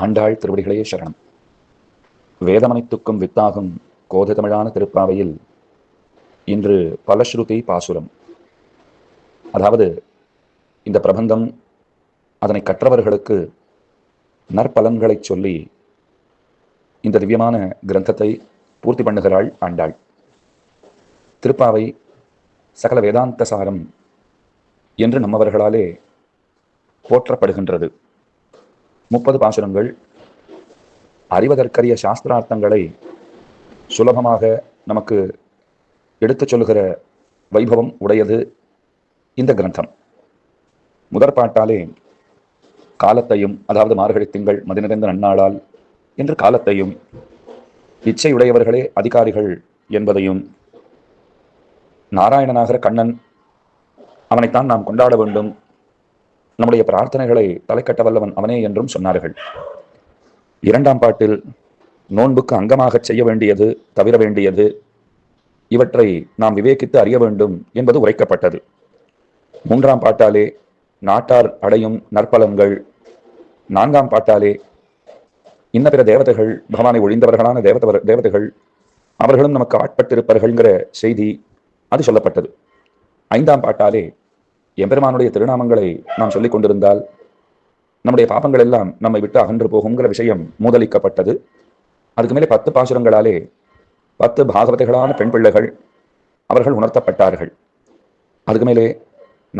ஆண்டாள் திருவடிகளே சரணம். வேதமனைத்துக்கும் வித்தாகும் கோத தமிழான திருப்பாவையில் இன்று பலஸ்ருதி பாசுரம். அதாவது இந்த பிரபந்தம் அதனை கற்றவர்களுக்கு நற்பலன்களை சொல்லி இந்த திவ்யமான கிரந்தத்தை பூர்த்தி பண்ணுகிறாள் ஆண்டாள். திருப்பாவை சகல வேதாந்த சாரம் என்று நம்மவர்களாலே போற்றப்படுகின்றது. முப்பது பாசுரங்கள். அறிவதற்கரிய சாஸ்திரார்த்தங்களை சுலபமாக நமக்கு எடுத்துச் சொல்லுகிற வைபவம் உடையது இந்த கிரந்தம். முதற் பாட்டாலே காலத்தையும் அதாவது மார்கழி திங்கள் மதிநிறைந்த நன்னாளால் என்று காலத்தையும் இச்சையுடையவர்களே அதிகாரிகள் என்பதையும் நாராயணனாகிற கண்ணன் அவனைத்தான் நாம் கொண்டாட வேண்டும் நம்முடைய பிரார்த்தனைகளை தலைக்கட்ட வல்லவன் அவனே என்றும் சொன்னார்கள். இரண்டாம் பாட்டில் நோன்புக்கு அங்கமாக செய்ய வேண்டியது தவிர வேண்டியது இவற்றை நாம் விவேகித்து அறிய வேண்டும் என்பது உரைக்கப்பட்டது. மூன்றாம் பாட்டாலே நாட்டார் அடையும் நற்பலன்கள். நான்காம் பாட்டாலே இன்ன பிற தேவதைகள் பகவானை ஒழிந்தவர்களான தேவதவர் தேவதைகள் அவர்களும் நமக்கு ஆட்பட்டிருப்பார்கள்ங்கிற செய்தி அது சொல்லப்பட்டது. ஐந்தாம் பாட்டாலே எம்பெருமானுடைய திருநாமங்களை நாம் சொல்லிக் கொண்டிருந்தால் நம்முடைய பாபங்கள் எல்லாம் நம்மை விட்டு அகன்று போகுங்கிற விஷயம் மூதலிக்கப்பட்டது. அதுக்கு மேலே பத்து பாசுரங்களாலே பத்து பாகவதைகளான பெண் பிள்ளைகள் அவர்கள் உணர்த்தப்பட்டார்கள். அதுக்கு மேலே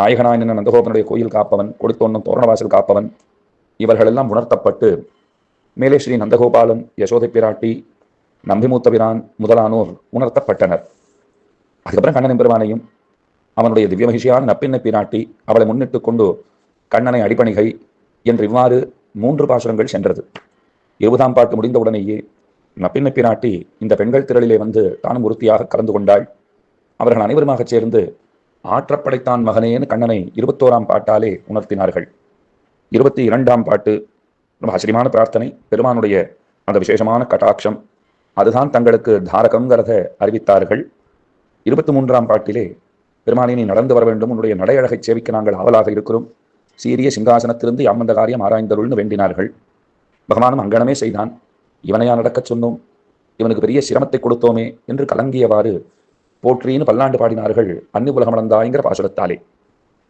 நாயகனாயின நந்தகோபனுடைய கோயில் காப்பவன் கொடுத்தோன்னும் தோரணவாசல் காப்பவன் இவர்கள் எல்லாம் உணர்த்தப்பட்டு மேலே ஸ்ரீ நந்தகோபாலன் யசோதை பிராட்டி நம்பிமூத்த பிரான் முதலானோர் உணர்த்தப்பட்டனர். அதுக்கப்புறம் கண்ணன் பெருமானையும் அவனுடைய திவ்ய மகிழ்ச்சியான நப்பின்னை பிராட்டி அவளை முன்னிட்டு கொண்டு கண்ணனை அடிப்பணிகை என்று இவ்வாறு மூன்று பாசுரங்கள் சென்றது. இருபதாம் பாட்டு முடிந்தவுடனேயே நப்பின்னை பிராட்டி இந்த பெண்கள் திரளிலே வந்து தானும் உறுதியாக கலந்து கொண்டாள். அவர்கள் அனைவருமாக சேர்ந்து ஆற்றப்படைத்தான் மகனேன்னு கண்ணனை இருபத்தோராம் பாட்டாலே உணர்த்தினார்கள். இருபத்தி இரண்டாம் பாட்டு ரொம்ப ஆச்சரியமான பிரார்த்தனை பெருமானுடைய அந்த விசேஷமான கட்டாட்சம் அதுதான் தங்களுக்கு தாரகங்கிறத அறிவித்தார்கள். இருபத்தி மூன்றாம் பாட்டிலே பெருமானே நீ நடந்து வர வேண்டும். உன்னுடைய நடையழகை சேவிக்க நாங்கள் ஆவலாக இருக்கிறோம். சீரிய சிங்காசனத்திலிருந்து யாமந்த காரியம் ஆராய்ந்தருள்னு வேண்டினார்கள். பகவானும் அங்கனமே செய்தான். இவனையா நடக்கச் சொன்னோம்? இவனுக்கு பெரிய சிரமத்தை கொடுத்தோமே என்று கலங்கியவாறு போற்றின்னு பல்லாண்டு பாடினார்கள் அன்னி உலகமளந்தாய்ங்கிற பாசுரத்தாலே.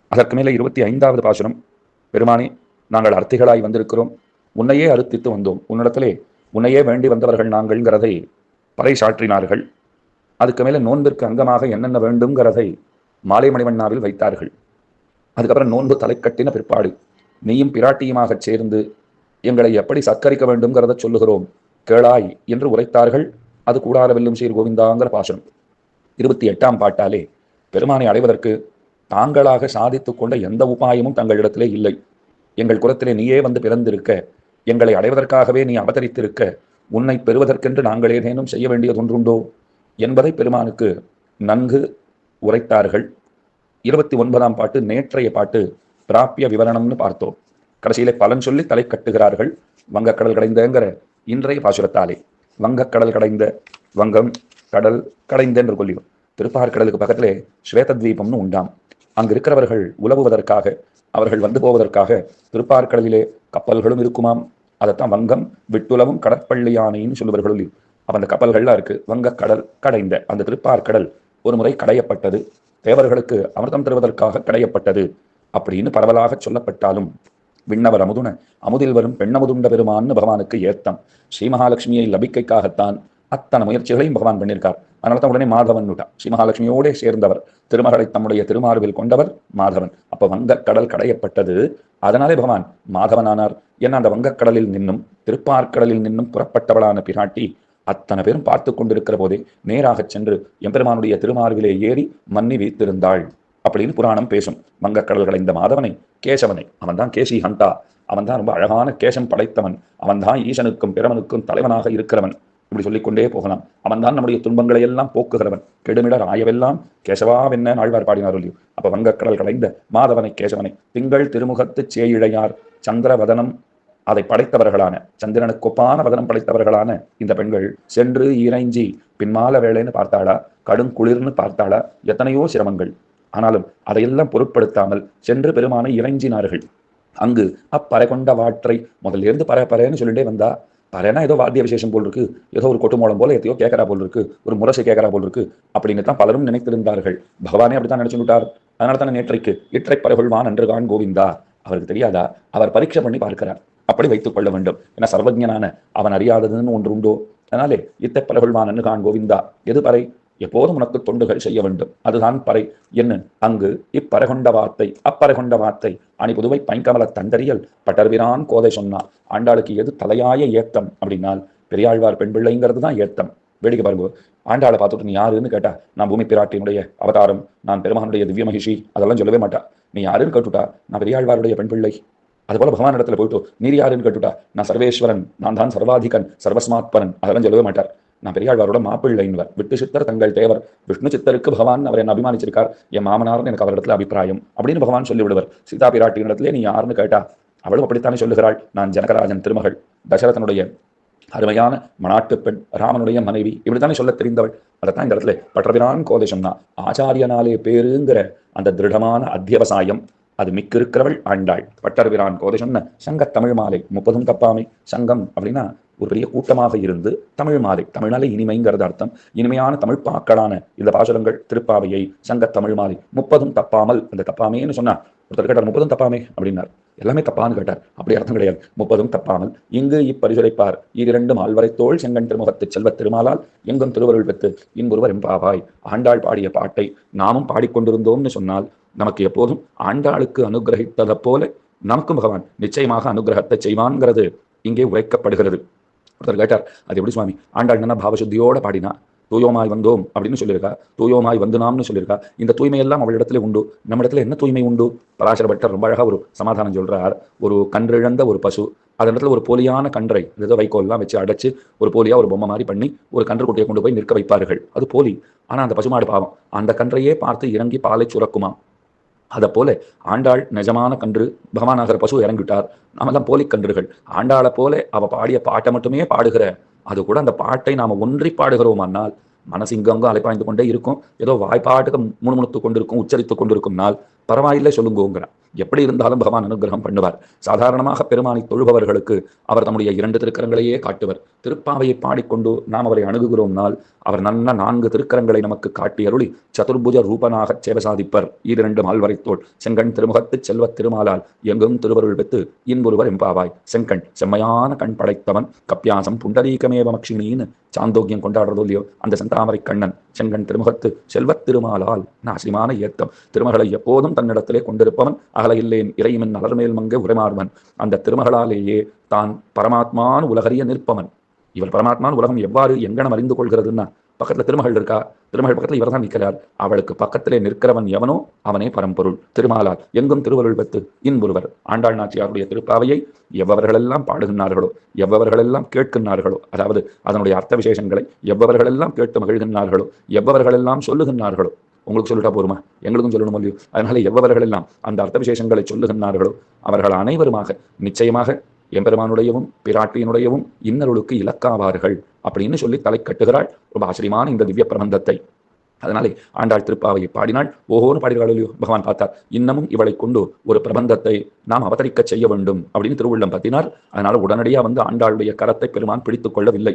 அதற்கு மேலே இருபத்தி ஐந்தாவது பாசுரம். பெருமானே நாங்கள் அர்த்திகளாய் வந்திருக்கிறோம். உன்னையே அறுத்தித்து வந்தோம். உன்னிடத்திலே உன்னையே வேண்டி வந்தவர்கள் நாங்கள்ங்கிறதை பறைசாற்றினார்கள். அதுக்கு மேலே நோன்பிற்கு அங்கமாக என்னென்ன வேண்டுங்கிறதை மாலை மணிவண்ணாவில் வைத்தார்கள். அதுக்கப்புறம் நோன்பு தலைக்கட்டின பிற்பாடு நீயும் பிராட்டியுமாகச் சேர்ந்து எங்களை எப்படி சத்கரிக்க வேண்டும்ங்கிறத சொல்லுகிறோம். கேளாய் என்று உரைத்தார்கள். அது கூடார வெல்லும் சீர் கோவிந்தாங்கிற பாசனம். இருபத்தி எட்டாம் பாட்டாலே பெருமானை அடைவதற்கு தாங்களாக சாதித்து கொண்ட எந்த உபாயமும் தங்களிடத்திலே இல்லை. எங்கள் குலத்திலே நீயே வந்து பிறந்திருக்க எங்களை அடைவதற்காகவே நீ அவதரித்திருக்க உன்னை பெறுவதற்கென்று நாங்கள் ஏதேனும் செய்ய வேண்டியதொன்றுண்டோ? என்பதை பெருமானுக்கு நன்கு உரைத்தார்கள். இருபத்தி ஒன்பதாம் பாட்டு நேற்றைய பாட்டு பிராப்பிய விவரணம்னு பார்த்தோம். கடைசியிலே பலன் சொல்லி தலை கட்டுகிறார்கள். வங்கக்கடல் கடைந்தங்கிற இன்றைய பாசுரத்தாலே. வங்கக்கடல் கடைந்த வங்கம் கடல் கடைந்த என்று திருப்பார் திருப்பார்கடலுக்கு பக்கத்திலே ஸ்வேதத்வீபம்னு உண்டாம். அங்கு இருக்கிறவர்கள் உலவுவதற்காக அவர்கள் வந்து போவதற்காக திருப்பார்கடலிலே கப்பல்களும் இருக்குமாம். அதைத்தான் வங்கம் விட்டுலவும் கடற்பள்ளி யானைன்னு சொல்லுவார்கள். அந்த கப்பல்கள்லாம் இருக்கு. வங்கக்கடல் கடைந்த அந்த திருப்பார்கடல் ஒரு முறை கடையப்பட்டது. தேவர்களுக்கு அமிர்தம் தருவதற்காக கடையப்பட்டது. அப்படின்னு பரவலாக சொல்லப்பட்டாலும் விண்ணவர் அமுதுன அமுதில் வரும் பெண்ணமுதுண்ட பெருமான்னு பகவானுக்கு ஏத்தம். ஸ்ரீ மகாலட்சுமியை லபிக்கைக்காகத்தான் அத்தனை முயற்சிகளையும் பகவான் பண்ணியிருக்கார். அதனால தான் உடனே மாதவன் விட்டார். ஸ்ரீ மகாலட்சுமியோடே சேர்ந்தவர். திருமகளை தம்முடைய திருமார்பில் கொண்டவர் மாதவன். அப்ப வங்கக் கடல் கடையப்பட்டது. அதனாலே பகவான் மாதவனானார். ஏன்னா அந்த வங்கக்கடலில் நின்னும் திருப்பார்க்கடலில் நின்னும் புறப்பட்டவளான பிராட்டி அத்தனை பேரும் பார்த்து கொண்டிருக்கிற போதே நேராகச் சென்று எம்பெருமானுடைய திருமார்பிலே ஏறி மன்னி வைத்திருந்தாள். அப்படின்னு புராணம் பேசும். வங்கக்கடல் இந்த மாதவனை கேசவனை அவன்தான் கேசி ஹண்டா. அவன்தான் ரொம்ப அழகான கேசம் படைத்தவன். அவன்தான் ஈசனுக்கும் பிறவனுக்கும் தலைவனாக இருக்கிறவன். இப்படி சொல்லிக்கொண்டே போகலாம். அவன் தான் நம்முடைய துன்பங்களை எல்லாம் போக்குகிறவன். கெடுமிடர் ஆயவெல்லாம் கேசவாவென்ன ஆழ்வார் பாடினார் இல்லையோ? அப்ப வங்கக்கடல் கலைந்த மாதவனை கேசவனை திங்கள் திருமுகத்து சேயிழையார் சந்திரவதனம் அதை படைத்தவர்களான சந்திரனுக்கு ஒப்பான வதனம் படைத்தவர்களான இந்த பெண்கள் சென்று இறைஞ்சி பின்மால வேலைன்னு பார்த்தாளா கடும் குளிர்னு பார்த்தாளா எத்தனையோ சிரமங்கள். ஆனாலும் அதையெல்லாம் பொருட்படுத்தாமல் சென்று பெருமானை இறைஞ்சினார்கள். அங்கு அப்பறை கொண்ட வாற்றை முதல்ல இருந்து பற பறைன்னு சொல்லிட்டே வந்தா பறைனா ஏதோ வாத்திய விசேஷம் போல் இருக்கு ஏதோ ஒரு கொட்டுமோளம் போல எதையோ கேட்கறா போல் இருக்கு ஒரு முரசை கேட்கறா போல் இருக்கு அப்படின்னு தான் பலரும் நினைத்திருந்தார்கள். பகவானே அப்படித்தான் நினைச்சு விட்டார் அதனால தானே நேற்றைக்கு இற்றை பறைகொள்வான் அன்று கான் கோவிந்தா அவருக்கு தெரியாதா? அவர் பரீட்சை பண்ணி பார்க்கிறார். அப்படி வைத்துக் கொள்ள வேண்டும். என சர்வஜனான அவன் அறியாததுன்னு ஒன்று உண்டோ? அதனாலே இத்தை கான் கோவிந்தா. எது பறை? எப்போதும் உனக்கு தொண்டுகள் செய்ய வேண்டும். அதுதான் பறை. என்ன? அங்கு இப்பறகொண்ட வார்த்தை அப்பறகொண்ட வார்த்தை. அணி புதுவை பைங்கமல தந்தரியல் பட்டர்விரான் கோதை சொன்னா ஆண்டாளுக்கு எது தலையாய ஏத்தம்? அப்படின்னால் பெரியாழ்வார் பெண் பிள்ளைங்கிறது தான் ஏத்தம். வேடிக்கை பாருங்க. ஆண்டாளை பார்த்துட்டு நீ யாருன்னு கேட்டா நான் பூமி பிராட்டியினுடைய அவதாரம் நான் பெருமகனுடைய திவ்ய மகிஷி அதெல்லாம் சொல்லவே மாட்டா. நீ யாருன்னு கேட்டுட்டா? நான் பெரியாழ்வாருடைய பெண் பிள்ளை. அதுபோல பகவான் இடத்துல போயிட்டு நீர் யாருன்னு கேட்டுட்டா நான் சர்வேஸ்வரன் நான் தான் சர்வாதிகன் சர்வஸ்மாத்பரன் அதெல்லாம் சொல்லவே மாட்டார். நான் பெரியாழ்வாரோட மாப்பிள்ளைன்வர் விட்டு சித்தர் தங்கள் தேவர். விஷ்ணு சித்தருக்கு பகவான் அவர் என்ன அபிமானிச்சிருக்கார். என் மாமனார்னு எனக்கு அவரிடத்துல அபிப்பிராயம் அப்படின்னு பகவான் சொல்லிவிடுவர். சீதா பிராட்டியின் இடத்துல நீ யாருன்னு கேட்டா அவளும் அப்படித்தானே சொல்லுகிறாள். நான் ஜனகராஜன் திருமகள். தசரதனுடைய அருமையான மணாட்டு பெண் ராமனுடைய மனைவி. இப்படித்தானே சொல்ல தெரிந்தவள். அதைத்தான் இந்த இடத்துல பற்றபிரான் கோதை சொன்னா ஆச்சாரியனாலே பேருங்கிற அந்த திருடமான அத்தியவசாயம். அது மிக்க இருக்கிறவள் ஆண்டாள். பட்டர்பிரான் கோதை சொன்ன சங்க தமிழ் மாலை முப்பதும் தப்பாமை சங்கம் அப்படின்னா ஒரு பெரிய கூட்டமாக இருந்து தமிழ் மாலை. தமிழ்னாலே இனிமைங்கிறது அர்த்தம். இனிமையான தமிழ் பாக்களான இந்த பாசுரங்கள் திருப்பாவையை சங்க தமிழ் மாலை முப்பதும் தப்பாமல் அந்த தப்பாமேன்னு சொன்னா ஒருத்தர் கேட்டார் முப்பதும் தப்பாமே அப்படின்னார். எல்லாமே தப்பான்னு கேட்டார். அப்படி அர்த்தம் கிடையாது. முப்பதும் தப்பாமல். இங்கு இப்பரிசுரைப்பார் இரண்டும் மால்வரை தோல் செங்கன் திருமுகத்து செல்வ திருமாலால் எங்கும் திருவருள் பெற்று இன்பொருவர் எம்பாவாய். ஆண்டாள் பாடிய பாட்டை நாமும் பாடிக்கொண்டிருந்தோம்னு சொன்னால் நமக்கு எப்போதும் ஆண்டாளுக்கு அனுகிரகித்ததை போல நமக்கும் பகவான் நிச்சயமாக அனுகிரகத்தை செய்வான்கிறது இங்கே உரைக்கப்படுகிறது. ஒருத்தர் கேட்டார் அது எப்படி சுவாமி? ஆண்டாள் என்ன பாவசுத்தியோட பாடினா தூயோமாய் வந்தோம் அப்படின்னு சொல்லியிருக்கா. தூயோமாய் வந்து நாம்னு சொல்லியிருக்கா. இந்த தூய்மையெல்லாம் அவளிடத்துல உண்டு. நம்ம இடத்துல என்ன தூய்மை உண்டு? பராசர பட்டர் ரொம்ப அழகாக ஒரு சமாதானம் சொல்றார். ஒரு கன்றிழந்த ஒரு பசு. அதன் இடத்துல ஒரு போலியான கன்றை ஏதோ வைக்கோல்லாம் வச்சு அடைச்சு ஒரு போலியா ஒரு பொம்மை மாதிரி பண்ணி ஒரு கன்று குட்டியை கொண்டு போய் நிற்க வைப்பார்கள். அது போலி. ஆனால் அந்த பசுமாடு பாவம். அந்த கன்றையே பார்த்து இறங்கி பாலை சுரக்குமா அதை போல ஆண்டாள் நிஜமான கன்று பகவானாகிற பசு இறங்கிவிட்டார். நாமெல்லாம் போலி கன்றுகள். ஆண்டாளை போல அவ பாடிய பாட்டை மட்டுமே பாடுகிற அது கூட அந்த பாட்டை நாம ஒன்றி பாடுகிறோமானால் மனசு இங்கங்க அலைப்பாய்ந்து கொண்டே இருக்கும். ஏதோ வாய்ப்பாட்டுக்கு முணுமுணுத்து கொண்டிருக்கும் உச்சரித்து கொண்டிருக்கும் நாள். பரவாயில்லை சொல்லுங்கோங்கிறார் எப்படி இருந்தாலும் பகவான் அனுகிரகம் பண்ணுவார். சாதாரணமாக பெருமானை தொழுபவர்களுக்கு அவர் தம்முடைய இரண்டு திருக்கரங்களையே காட்டுவர். திருப்பாவையை பாடிக்கொண்டு நாம் அவரை அணுகுகிறோம்னால் அவர் நல்ல நான்கு திருக்கரங்களை நமக்கு காட்டி அருளி சதுர்புஜ ரூபனாக சேவை சாதிப்பர் ஈரிரண்டு மால்வரைத்தோள் செங்கண் திருமுகத்து செல்வத் திருமாலால் எங்கும் திருவருள் பெற்று இன்பொருவர் எம்பாவாய். செங்கண் செம்மையான கண் படைத்தவன். கப்பியாசம் புண்டரீகமேவ மக்ஷினின்னு சாந்தோக்கியம் கொண்டாடுறதோ இல்லையோ அந்த செந்தாமரை கண்ணன் செங்கண் திருமுகத்து செல்வத் திருமாலால் நாசிமான ஏத்தம். திருமகளை எப்போதும் தன்னிடத்திலே கொண்டிருப்பவன் அகலையில்லேன் இல்லேன் இறையுமின் அலர்மேல் மங்க உரைமாறுவன். அந்த திருமகளாலேயே தான் பரமாத்மான் உலகறிய நிற்பவன். இவர் பரமாத்மான் உலகம் எவ்வாறு எங்கனம் அறிந்து கொள்கிறதுன்னா பக்கத்துல திருமகள் இருக்கா? திருமகள் பக்கத்துல இவர் தான் நிற்கிறார். அவளுக்கு பக்கத்திலே நிற்கிறவன் எவனோ அவனே பரம்பொருள். திருமாலால் எங்கும் திருவருள் பத்து இன்புருவர் ஆண்டாள் நாச்சியாருடைய திருப்பாவையை எவ்வவர்களெல்லாம் பாடுகின்றார்களோ எவ்வவர்களெல்லாம் கேட்கின்றார்களோ அதாவது அதனுடைய அர்த்த விசேஷங்களை எவ்வவர்களெல்லாம் கேட்டு மகிழ்கின்றார்களோ எவ்வவர்களெல்லாம் சொல்லுகின்றார்களோ உங்களுக்கு சொல்லிட்டா போருமா எங்களுக்கும் சொல்லணும் இல்லையோ அதனால எவ்வளவர்கள் எல்லாம் அந்த அர்த்த விசேஷங்களை சொல்லுகின்றார்களோ அவர்கள் அனைவருமாக நிச்சயமாக எம்பெருமானுடையவும் பிராட்டியினுடையவும் இன்னருளுக்கு இலக்காவார்கள் அப்படின்னு சொல்லி தலை கட்டுகிறாள். ரொம்ப ஆச்சரியமான இந்த திவ்ய பிரபந்தத்தை. அதனாலே ஆண்டாள் திருப்பாவையை பாடினாள். ஓஹோன்னு பாடுகிறாள் இல்லையோ? பகவான் பார்த்தார். இன்னமும் இவளை கொண்டு ஒரு பிரபந்தத்தை நாம் அவதரிக்க செய்ய வேண்டும் அப்படின்னு திருவுள்ளம் பத்தினார். அதனால உடனடியாக வந்து ஆண்டாளுடைய கரத்தை பெருமான் பிடித்துக் கொள்ளவில்லை.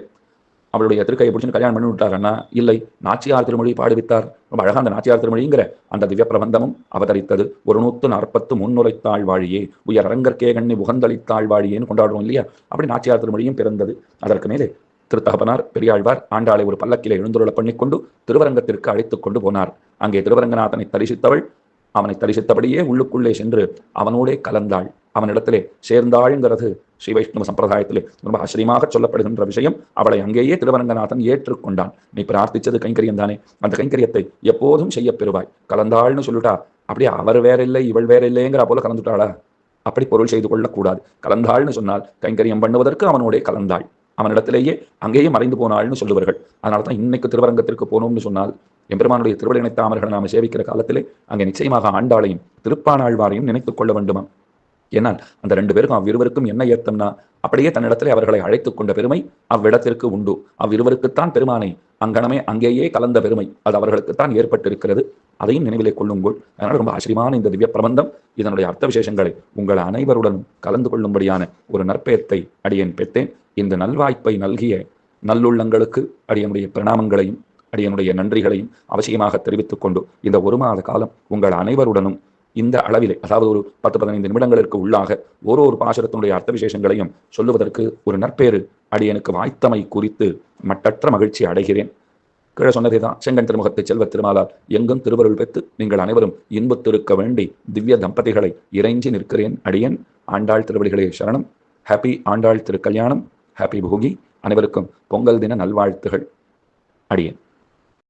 அவளுடைய திருக்கையை பிடிச்சு கல்யாணம் பண்ணி விட்டாரன்னா இல்லை நாச்சியார் திருமொழி பாடுவித்தார் ரொம்ப அழகா அந்த நாச்சியார் திருமொழிங்கிற அந்த திவ்ய பிரபந்தமும் அவதரித்தது. ஒரு நூத்து நாற்பத்து முன்னுரைத்தாள் வாழியே உயர் அரங்கற்கே கண்ணி உகந்தளித்தாள் வாழியேன்னு கொண்டாடுறோம் இல்லையா? அப்படி நாச்சியார் திருமொழியும் பிறந்தது. அதற்கு மேலே திருத்தகப்பனார் பெரியாழ்வார் ஆண்டாளை ஒரு பல்லக்கிலே எழுந்துருள பண்ணிக்கொண்டு திருவரங்கத்திற்கு அழைத்துக் கொண்டு போனார். அங்கே திருவரங்கநாதனை தரிசித்தவள் அவனை தரிசித்தபடியே உள்ளுக்குள்ளே சென்று அவனோடே கலந்தாள். அவனிடத்திலே சேர்ந்தாள்ங்கிறது ஸ்ரீ வைஷ்ணவ சம்பிரதாயத்திலே ரொம்ப ஆச்சரியமாக சொல்லப்படுகின்ற விஷயம். அவளை அங்கேயே திருவரங்கநாதன் ஏற்றுக்கொண்டான். நீ பிரார்த்திச்சது கைங்கரியம் தானே? அந்த கைங்கரியத்தை எப்போதும் செய்ய பெறுவாய். கலந்தாள்னு சொல்லிட்டா அப்படியே அவர் வேற இல்லை இவள் வேற இல்லைங்கிற போல கலந்துட்டாளா? அப்படி பொருள் செய்து கொள்ளக்கூடாது. கலந்தாள்னு சொன்னால் கைங்கரியம் பண்ணுவதற்கு அவனோடே கலந்தாள். அவனிடத்திலேயே அங்கேயே மறைந்து போனாள்னு சொல்லுவார்கள். அதனால தான் இன்னைக்கு திருவரங்கத்திற்கு போனோம்னு சொன்னால் எம்பெருமானுடைய திருவிழை தாமர்களை சேவிக்கிற காலத்திலே அங்கே நிச்சயமாக ஆண்டாளையும் திருப்பானாழ்வாரையும் நினைத்துக் கொள்ள வேண்டுமா ஏன்னால் அந்த ரெண்டு பேருக்கும் அவ்விருவருக்கும் என்ன ஏத்தம்னா அப்படியே தன்னிடத்திலே அவர்களை அழைத்துக் கொண்ட பெருமை அவ்விடத்திற்கு உண்டு. அவ்விருவருக்குத்தான் பெருமானை அங்கனமே அங்கேயே கலந்த பெருமை அது அவர்களுக்குத்தான் ஏற்பட்டிருக்கிறது. அதையும் நினைவிலே கொள்ளுங்கள். அதனால் ரொம்ப ஆச்சரியமான இந்த திவ்ய பிரபந்தம். இதனுடைய அர்த்த விசேஷங்களை உங்கள் அனைவருடன் கலந்து கொள்ளும்படியான ஒரு நற்பெயத்தை அடியேன் பெற்றேன். இந்த நல்வாய்ப்பை நல்கிய நல்லுள்ளங்களுக்கு அடியனுடைய பிரணாமங்களையும் அடியனுடைய நன்றிகளையும் அவசியமாக தெரிவித்துக் கொண்டு இந்த ஒரு மாத காலம் உங்கள் அனைவருடனும் இந்த அளவிலே அதாவது ஒரு பத்து பதினைந்து நிமிடங்களுக்கு உள்ளாக ஒரு ஒரு பாசுரத்தினுடைய அர்த்த விசேஷங்களையும் சொல்லுவதற்கு ஒரு நற்பேறு அடியனுக்கு வாய்த்தமை குறித்து மட்டற்ற மகிழ்ச்சி அடைகிறேன். கீழே சொன்னதே தான் செங்கன் திருமுகத்தை செல்வ திருமாலால் எங்கும் திருவருள் பெற்று நீங்கள் அனைவரும் இன்பத்திருக்க வேண்டி திவ்ய தம்பதிகளை இறைஞ்சி நிற்கிறேன். அடியன் ஆண்டாள் திருவடிகளே சரணம். ஹாப்பி ஆண்டாள் திருக்கல்யாணம். ஹாப்பி போகி. அனைவருக்கும் பொங்கல் தின நல்வாழ்த்துகள். அடியேன்.